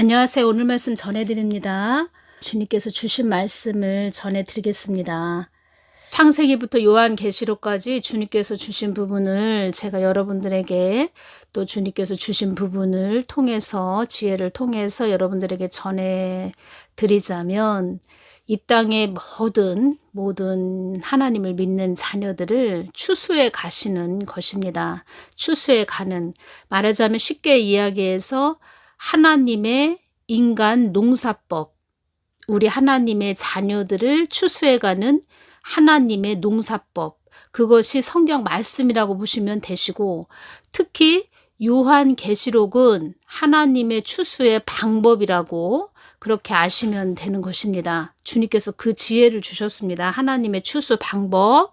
안녕하세요. 오늘 말씀 전해드립니다. 주님께서 주신 말씀을 전해드리겠습니다. 창세기부터 요한계시록까지 주님께서 주신 부분을 제가 여러분들에게 또 주님께서 주신 부분을 통해서 지혜를 통해서 여러분들에게 전해 드리자면 이 땅의 모든 모든 하나님을 믿는 자녀들을 추수해 가시는 것입니다. 추수해 가는 말하자면 쉽게 이야기해서 하나님의 인간 농사법 우리 하나님의 자녀들을 추수해 가는 하나님의 농사법 그것이 성경 말씀이라고 보시면 되시고 특히 요한 계시록은 하나님의 추수의 방법이라고 그렇게 아시면 되는 것입니다. 주님께서 그 지혜를 주셨습니다. 하나님의 추수 방법.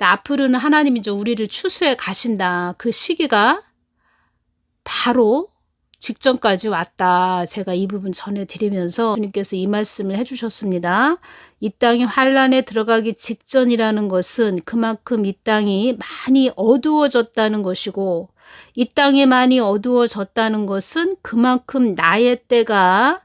앞으로는 하나님이 좀 우리를 추수해 가신다. 그 시기가 바로 직전까지 왔다. 제가 이 부분 전해드리면서 주님께서 이 말씀을 해주셨습니다. 이 땅이 환란에 들어가기 직전이라는 것은 그만큼 이 땅이 많이 어두워졌다는 것이고 이 땅이 많이 어두워졌다는 것은 그만큼 나의 때가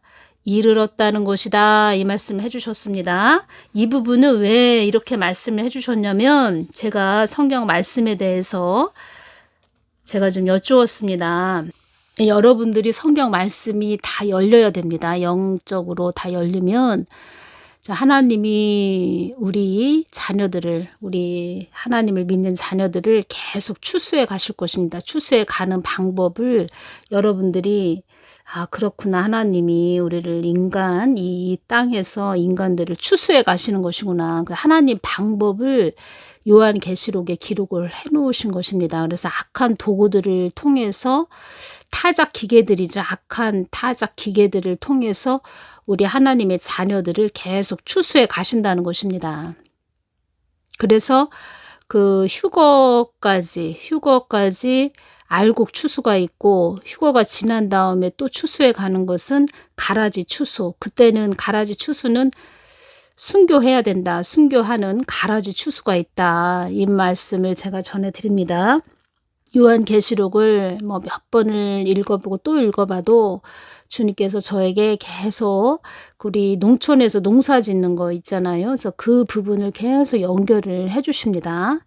이르렀다는 것이다. 이 말씀을 해주셨습니다. 이 부분은 왜 이렇게 말씀을 해주셨냐면 제가 성경 말씀에 대해서 제가 좀 여쭈었습니다. 여러분들이 성경 말씀이 다 열려야 됩니다. 영적으로 다 열리면 하나님이 우리 자녀들을 우리 하나님을 믿는 자녀들을 계속 추수해 가실 것입니다. 추수해 가는 방법을 여러분들이 아 그렇구나 하나님이 우리를 인간 이 땅에서 인간들을 추수해 가시는 것이구나 그 하나님 방법을 요한 계시록에 기록을 해 놓으신 것입니다. 그래서 악한 도구들을 통해서 타작 기계들이죠. 악한 타작 기계들을 통해서 우리 하나님의 자녀들을 계속 추수해 가신다는 것입니다. 그래서 그 휴거까지 휴거까지 알곡 추수가 있고 휴거가 지난 다음에 또 추수해 가는 것은 가라지 추수. 그때는 가라지 추수는 순교해야 된다. 순교하는 가라지 추수가 있다. 이 말씀을 제가 전해드립니다. 요한계시록을 뭐 몇 번을 읽어보고 또 읽어봐도 주님께서 저에게 계속 우리 농촌에서 농사 짓는 거 있잖아요. 그래서 그 부분을 계속 연결을 해 주십니다.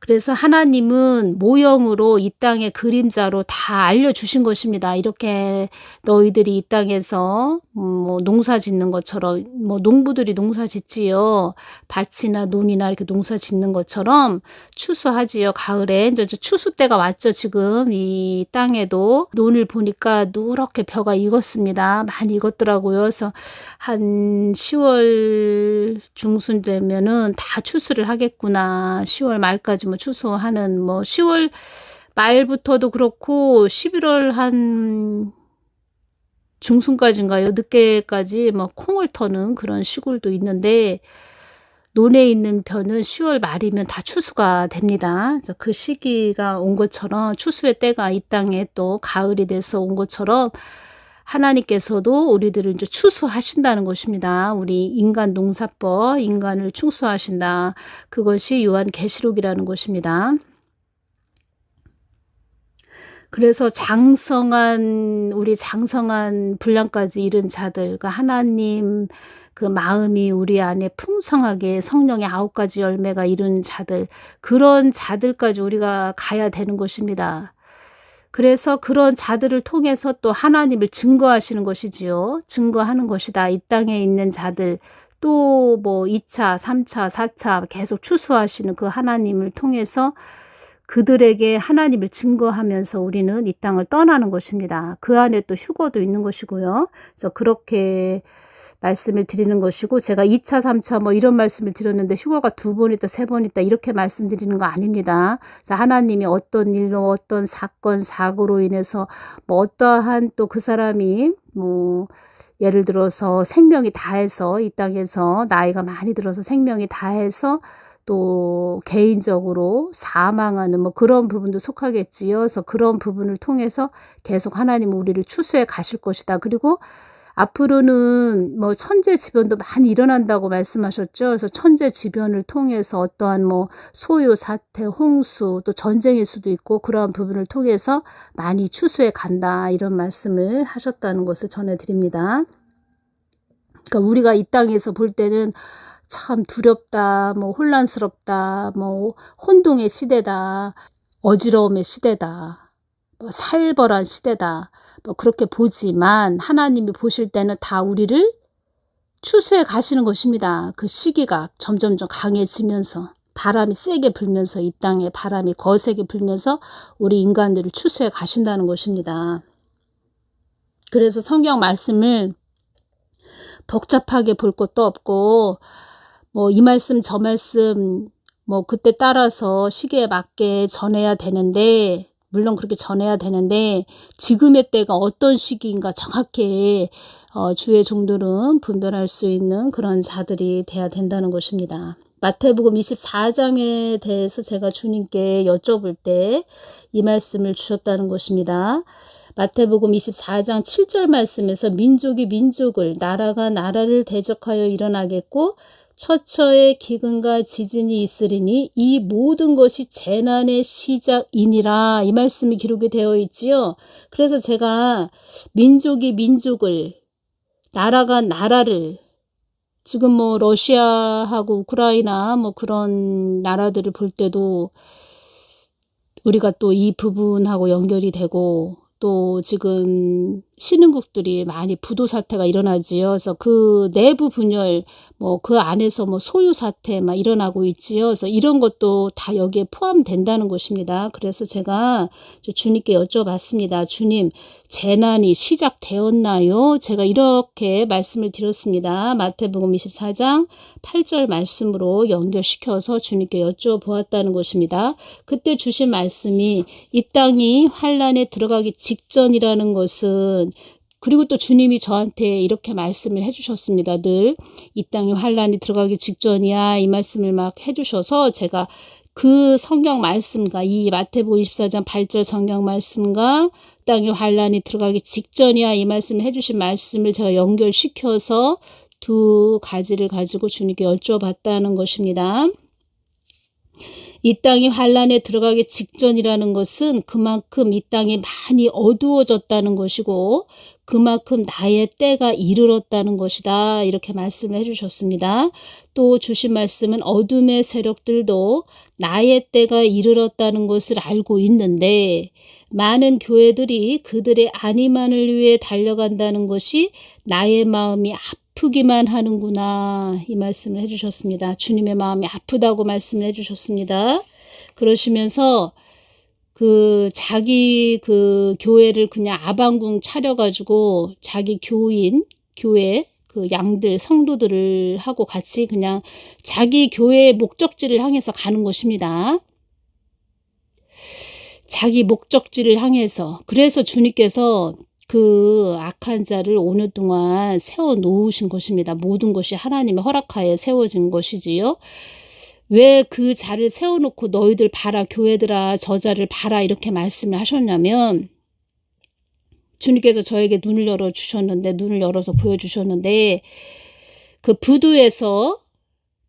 그래서 하나님은 모형으로 이 땅의 그림자로 다 알려주신 것입니다. 이렇게 너희들이 이 땅에서 음, 뭐 농사 짓는 것처럼 뭐 농부들이 농사 짓지요. 밭이나 논이나 이렇게 농사 짓는 것처럼 추수하지요. 가을에 이제 추수 때가 왔죠. 지금 이 땅에도 논을 보니까 누렇게 벼가 익었습니다. 많이 익었더라고요. 그래서 한 10월 중순 되면은 다 추수를 하겠구나. 10월 말까지 뭐 추수하는 뭐 10월 말부터도 그렇고 11월 한 중순까지인가요? 늦게까지 뭐 콩을 터는 그런 시골도 있는데 논에 있는 벼는 10월 말이면 다 추수가 됩니다. 그 시기가 온 것처럼 추수의 때가 이 땅에 또 가을이 돼서 온 것처럼 하나님께서도 우리들을 이제 추수하신다는 것입니다. 우리 인간 농사법, 인간을 추수하신다. 그것이 요한 계시록이라는 것입니다. 그래서 장성한 우리 장성한 분량까지 이른 자들, 그러니까 하나님 그 마음이 우리 안에 풍성하게 성령의 아홉 가지 열매가 이룬 자들, 그런 자들까지 우리가 가야 되는 것입니다. 그래서 그런 자들을 통해서 또 하나님을 증거하시는 것이지요. 증거하는 것이다. 이 땅에 있는 자들 또 뭐 2차, 3차, 4차 계속 추수하시는 그 하나님을 통해서 그들에게 하나님을 증거하면서 우리는 이 땅을 떠나는 것입니다. 그 안에 또 휴거도 있는 것이고요. 그래서 그렇게 말씀을 드리는 것이고 제가 2차, 3차 뭐 이런 말씀을 드렸는데 휴거가 두 번 있다, 세 번 있다 이렇게 말씀드리는 거 아닙니다. 하나님이 어떤 일로 어떤 사건, 사고로 인해서 뭐 어떠한 또 그 사람이 뭐 예를 들어서 생명이 다해서 이 땅에서 나이가 많이 들어서 생명이 다해서 또 개인적으로 사망하는 뭐 그런 부분도 속하겠지요. 그래서 그런 부분을 통해서 계속 하나님은 우리를 추수해 가실 것이다. 그리고 앞으로는 뭐 천재지변도 많이 일어난다고 말씀하셨죠. 그래서 천재지변을 통해서 어떠한 뭐 소요, 사태, 홍수, 또 전쟁일 수도 있고 그러한 부분을 통해서 많이 추수해 간다. 이런 말씀을 하셨다는 것을 전해드립니다. 그러니까 우리가 이 땅에서 볼 때는 참 두렵다, 뭐 혼란스럽다, 뭐 혼동의 시대다, 어지러움의 시대다, 뭐 살벌한 시대다, 뭐 그렇게 보지만 하나님이 보실 때는 다 우리를 추수해 가시는 것입니다. 그 시기가 점점점 강해지면서 바람이 세게 불면서 이 땅에 바람이 거세게 불면서 우리 인간들을 추수해 가신다는 것입니다. 그래서 성경 말씀을 복잡하게 볼 것도 없고 뭐 이 말씀 저 말씀 뭐 그때 따라서 시기에 맞게 전해야 되는데 물론 그렇게 전해야 되는데 지금의 때가 어떤 시기인가 정확히 어, 주의 종들은 분별할 수 있는 그런 자들이 돼야 된다는 것입니다. 마태복음 24장에 대해서 제가 주님께 여쭤볼 때 이 말씀을 주셨다는 것입니다. 마태복음 24장 7절 말씀에서 민족이 민족을 나라가 나라를 대적하여 일어나겠고 처처에 기근과 지진이 있으리니 이 모든 것이 재난의 시작이니라 이 말씀이 기록이 되어 있지요. 그래서 제가 민족이 민족을 나라가 나라를 지금 뭐 러시아하고 우크라이나 뭐 그런 나라들을 볼 때도 우리가 또 이 부분하고 연결이 되고 또 지금 신흥국들이 많이 부도 사태가 일어나지요. 그래서 그 내부 분열 뭐 그 안에서 뭐 소유 사태 막 일어나고 있지요. 그래서 이런 것도 다 여기에 포함된다는 것입니다. 그래서 제가 주님께 여쭤봤습니다. 주님, 재난이 시작되었나요? 제가 이렇게 말씀을 드렸습니다. 마태복음 24장 8절 말씀으로 연결시켜서 주님께 여쭤보았다는 것입니다. 그때 주신 말씀이 이 땅이 환란에 들어가기 직전이라는 것은 그리고 또 주님이 저한테 이렇게 말씀을 해주셨습니다. 늘 이 땅이 환란이 들어가기 직전이야 이 말씀을 막 해주셔서 제가 그 성경 말씀과 이 마태복음 24장 8절 성경 말씀과 땅이 환란이 들어가기 직전이야 이 말씀을 해주신 말씀을 제가 연결시켜서 두 가지를 가지고 주님께 여쭤봤다는 것입니다. 이 땅이 환란에 들어가기 직전이라는 것은 그만큼 이 땅이 많이 어두워졌다는 것이고 그만큼 나의 때가 이르렀다는 것이다. 이렇게 말씀을 해주셨습니다. 또 주신 말씀은 어둠의 세력들도 나의 때가 이르렀다는 것을 알고 있는데 많은 교회들이 그들의 안위만을 위해 달려간다는 것이 나의 마음이 아프기만 하는구나 이 말씀을 해주셨습니다. 주님의 마음이 아프다고 말씀을 해주셨습니다. 그러시면서 그 자기 그 교회를 그냥 아방궁 차려가지고 자기 교인 교회 그 양들 성도들을 하고 같이 그냥 자기 교회의 목적지를 향해서 가는 것입니다. 자기 목적지를 향해서 그래서 주님께서 그 악한 자를 오늘 동안 세워 놓으신 것입니다. 모든 것이 하나님의 허락하에 세워진 것이지요. 왜 그 자를 세워놓고 너희들 봐라 교회들아 저 자를 봐라 이렇게 말씀을 하셨냐면 주님께서 저에게 눈을 열어 주셨는데 눈을 열어서 보여 주셨는데 그 부두에서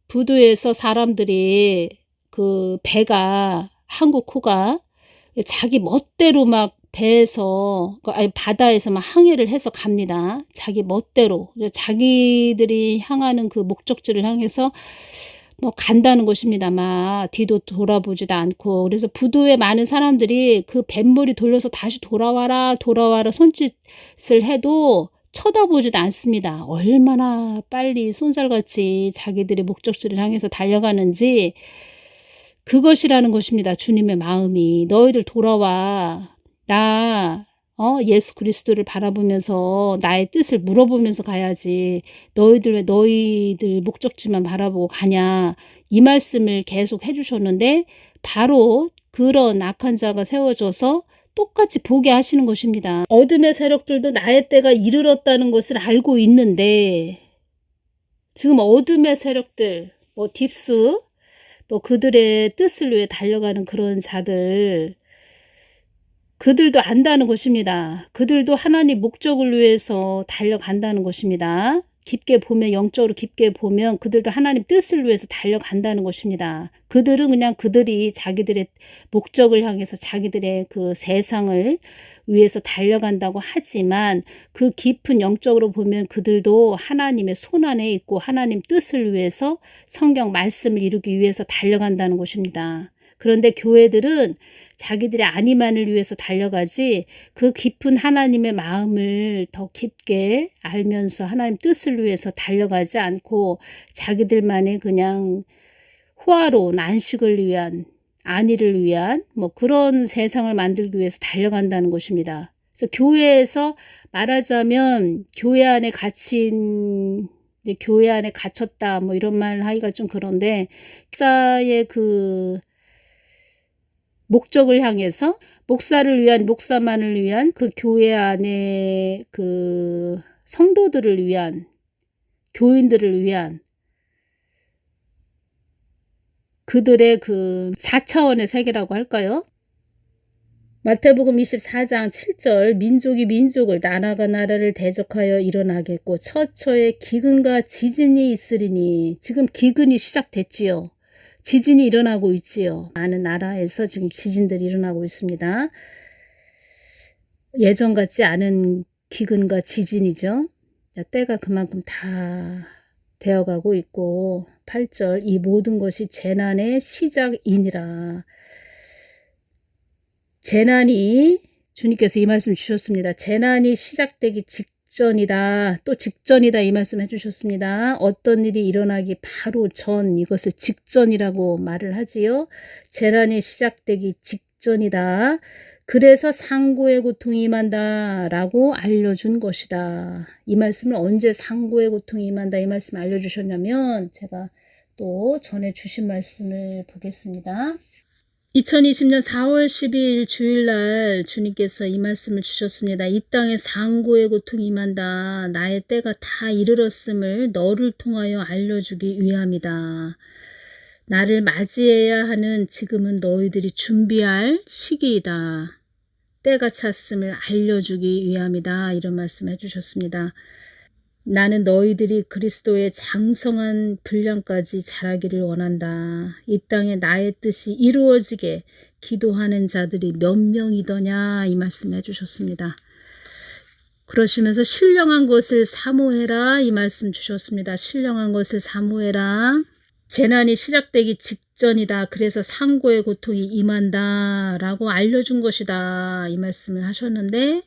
부두에서 사람들이 그 배가 한국 호가 자기 멋대로 막 배에서 아니 바다에서 막 항해를 해서 갑니다. 자기 멋대로 자기들이 향하는 그 목적지를 향해서 뭐 간다는 것입니다. 막 뒤도 돌아보지도 않고 그래서 부두에 많은 사람들이 그 뱃머리 돌려서 다시 돌아와라 돌아와라 손짓을 해도 쳐다보지도 않습니다. 얼마나 빨리 손살같이 자기들의 목적지를 향해서 달려가는지 그것이라는 것입니다. 주님의 마음이 너희들 돌아와 나 어, 예수 그리스도를 바라보면서 나의 뜻을 물어보면서 가야지. 너희들 왜 너희들 목적지만 바라보고 가냐. 이 말씀을 계속 해주셨는데 바로 그런 악한 자가 세워져서 똑같이 보게 하시는 것입니다. 어둠의 세력들도 나의 때가 이르렀다는 것을 알고 있는데 지금 어둠의 세력들, 뭐 딥스, 뭐 그들의 뜻을 위해 달려가는 그런 자들 그들도 안다는 것입니다. 그들도 하나님 목적을 위해서 달려간다는 것입니다. 깊게 보면 영적으로 깊게 보면 그들도 하나님 뜻을 위해서 달려간다는 것입니다. 그들은 그냥 그들이 자기들의 목적을 향해서 자기들의 그 세상을 위해서 달려간다고 하지만 그 깊은 영적으로 보면 그들도 하나님의 손 안에 있고 하나님 뜻을 위해서 성경 말씀을 이루기 위해서 달려간다는 것입니다. 그런데 교회들은 자기들의 안위만을 위해서 달려가지 그 깊은 하나님의 마음을 더 깊게 알면서 하나님 뜻을 위해서 달려가지 않고 자기들만의 그냥 호화로운 안식을 위한 안위를 위한 뭐 그런 세상을 만들기 위해서 달려간다는 것입니다. 그래서 교회에서 말하자면 교회 안에 갇힌 교회 안에 갇혔다 뭐 이런 말 하기가 좀 그런데 목사의 그 목적을 향해서 목사를 위한 목사만을 위한 그 교회 안에 그 성도들을 위한 교인들을 위한 그들의 그 4차원의 세계라고 할까요? 마태복음 24장 7절 민족이 민족을 나라가 나라를 대적하여 일어나겠고 처처에 기근과 지진이 있으리니 지금 기근이 시작됐지요. 지진이 일어나고 있지요. 많은 나라에서 지금 지진들이 일어나고 있습니다. 예전 같지 않은 기근과 지진이죠. 때가 그만큼 다 되어가고 있고 8절 이 모든 것이 재난의 시작이니라. 재난이 주님께서 이 말씀 주셨습니다. 재난이 시작되기 직 전이다. 또 직전이다 이 말씀 해주셨습니다. 어떤 일이 일어나기 바로 전 이것을 직전이라고 말을 하지요. 재난이 시작되기 직전이다. 그래서 상고의 고통이 임한다 라고 알려준 것이다. 이 말씀을 언제 상고의 고통이 임한다 이 말씀 알려주셨냐면 제가 또 전해 주신 말씀을 보겠습니다. 2020년 4월 12일 주일날 주님께서 이 말씀을 주셨습니다. 이 땅에 상고의 고통이 임한다. 나의 때가 다 이르렀음을 너를 통하여 알려주기 위함이다. 나를 맞이해야 하는 지금은 너희들이 준비할 시기이다. 때가 찼음을 알려주기 위함이다. 이런 말씀 해주셨습니다. 나는 너희들이 그리스도의 장성한 분량까지 자라기를 원한다. 이 땅에 나의 뜻이 이루어지게 기도하는 자들이 몇 명이더냐 이 말씀 해 주셨습니다. 그러시면서 신령한 것을 사모해라 이 말씀 주셨습니다. 신령한 것을 사모해라. 재난이 시작되기 직전이다. 그래서 상고의 고통이 임한다. 라고 알려준 것이다. 이 말씀을 하셨는데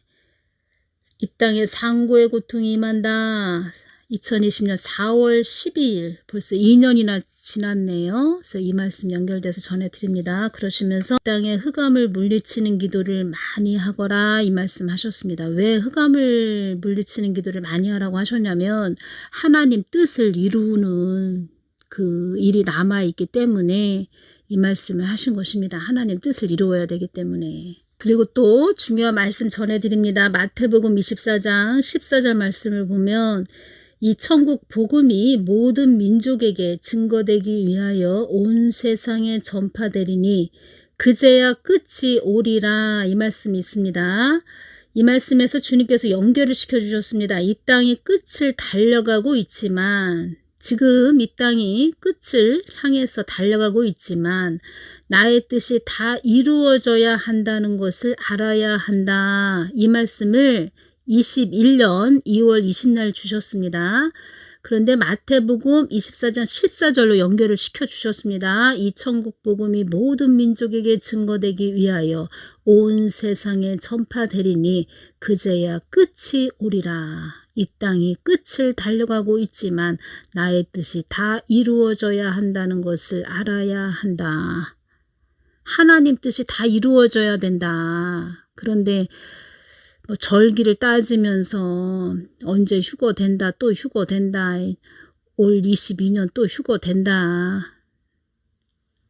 이 땅에 상고의 고통이 임한다. 2020년 4월 12일 벌써 2년이나 지났네요. 그래서 이 말씀 연결돼서 전해드립니다. 그러시면서 땅에 흑암을 물리치는 기도를 많이 하거라 이 말씀 하셨습니다. 왜 흑암을 물리치는 기도를 많이 하라고 하셨냐면 하나님 뜻을 이루는 그 일이 남아있기 때문에 이 말씀을 하신 것입니다. 하나님 뜻을 이루어야 되기 때문에. 그리고 또 중요한 말씀 전해드립니다. 마태복음 24장 14절 말씀을 보면 이 천국 복음이 모든 민족에게 증거되기 위하여 온 세상에 전파되리니 그제야 끝이 오리라 이 말씀이 있습니다. 이 말씀에서 주님께서 연결을 시켜 주셨습니다. 이 땅이 끝을 달려가고 있지만 지금 이 땅이 끝을 향해서 달려가고 있지만 나의 뜻이 다 이루어져야 한다는 것을 알아야 한다. 이 말씀을 21년 2월 20날 주셨습니다. 그런데 마태복음 24장 14절로 연결을 시켜 주셨습니다. 이 천국 복음이 모든 민족에게 증거되기 위하여 온 세상에 전파되리니 그제야 끝이 오리라. 이 땅이 끝을 달려가고 있지만 나의 뜻이 다 이루어져야 한다는 것을 알아야 한다. 하나님 뜻이 다 이루어져야 된다. 그런데 뭐 절기를 따지면서 언제 휴거 된다, 또 휴거 된다, 올 22년 또 휴거 된다.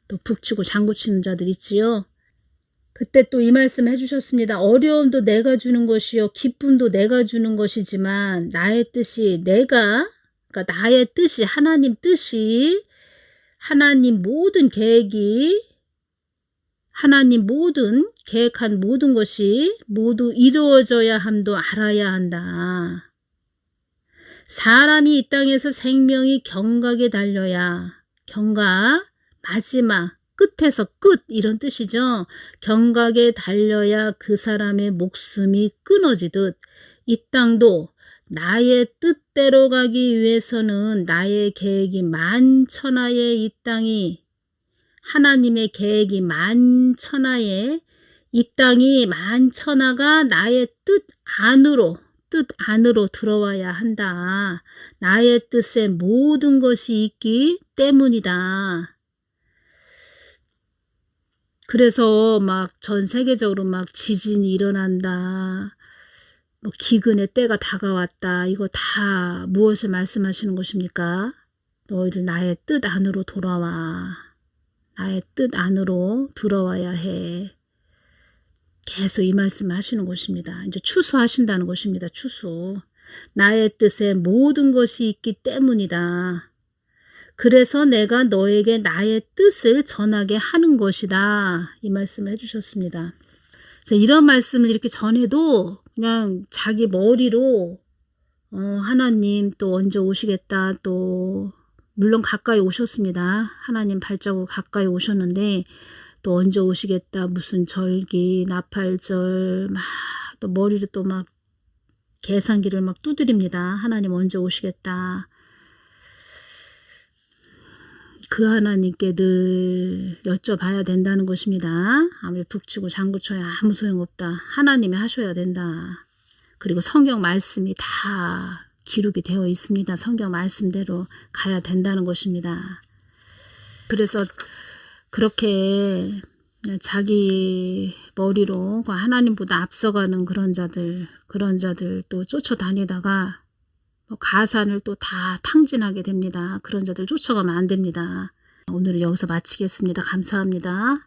또 북치고 장구치는 자들 있지요. 그때 또 이 말씀 해주셨습니다. 어려움도 내가 주는 것이요. 기쁨도 내가 주는 것이지만 나의 뜻이 내가 그러니까 나의 뜻이 하나님 뜻이 하나님 모든 계획이 하나님 모든 계획한 모든 것이 모두 이루어져야 함도 알아야 한다. 사람이 이 땅에서 생명이 경각에 달려야 경각 마지막 끝에서 끝 이런 뜻이죠. 경각에 달려야 그 사람의 목숨이 끊어지듯 이 땅도 나의 뜻대로 가기 위해서는 나의 계획이 만천하에 이 땅이 하나님의 계획이 만천하에 이 땅이 만천하가 나의 뜻 안으로 뜻 안으로 들어와야 한다. 나의 뜻에 모든 것이 있기 때문이다. 그래서 막 전 세계적으로 막 지진이 일어난다. 뭐 기근의 때가 다가왔다. 이거 다 무엇을 말씀하시는 것입니까? 너희들 나의 뜻 안으로 돌아와. 나의 뜻 안으로 들어와야 해. 계속 이 말씀을 하시는 것입니다. 이제 추수하신다는 것입니다. 추수. 나의 뜻에 모든 것이 있기 때문이다. 그래서 내가 너에게 나의 뜻을 전하게 하는 것이다. 이 말씀을 해주셨습니다. 이런 말씀을 이렇게 전해도 그냥 자기 머리로 어, 하나님 또 언제 오시겠다 또 물론 가까이 오셨습니다. 하나님 발자국 가까이 오셨는데 또 언제 오시겠다 무슨 절기 나팔절 막 또 머리를 또 막 계산기를 막 두드립니다. 하나님 언제 오시겠다. 그 하나님께 늘 여쭤봐야 된다는 것입니다. 아무리 북치고 장구쳐야 아무 소용없다. 하나님이 하셔야 된다. 그리고 성경 말씀이 다 기록이 되어 있습니다. 성경 말씀대로 가야 된다는 것입니다. 그래서 그렇게 자기 머리로 그 하나님보다 앞서가는 그런 자들, 그런 자들 또 쫓아다니다가 뭐 가산을 또 다 탕진하게 됩니다. 그런 자들 쫓아가면 안 됩니다. 오늘은 여기서 마치겠습니다. 감사합니다.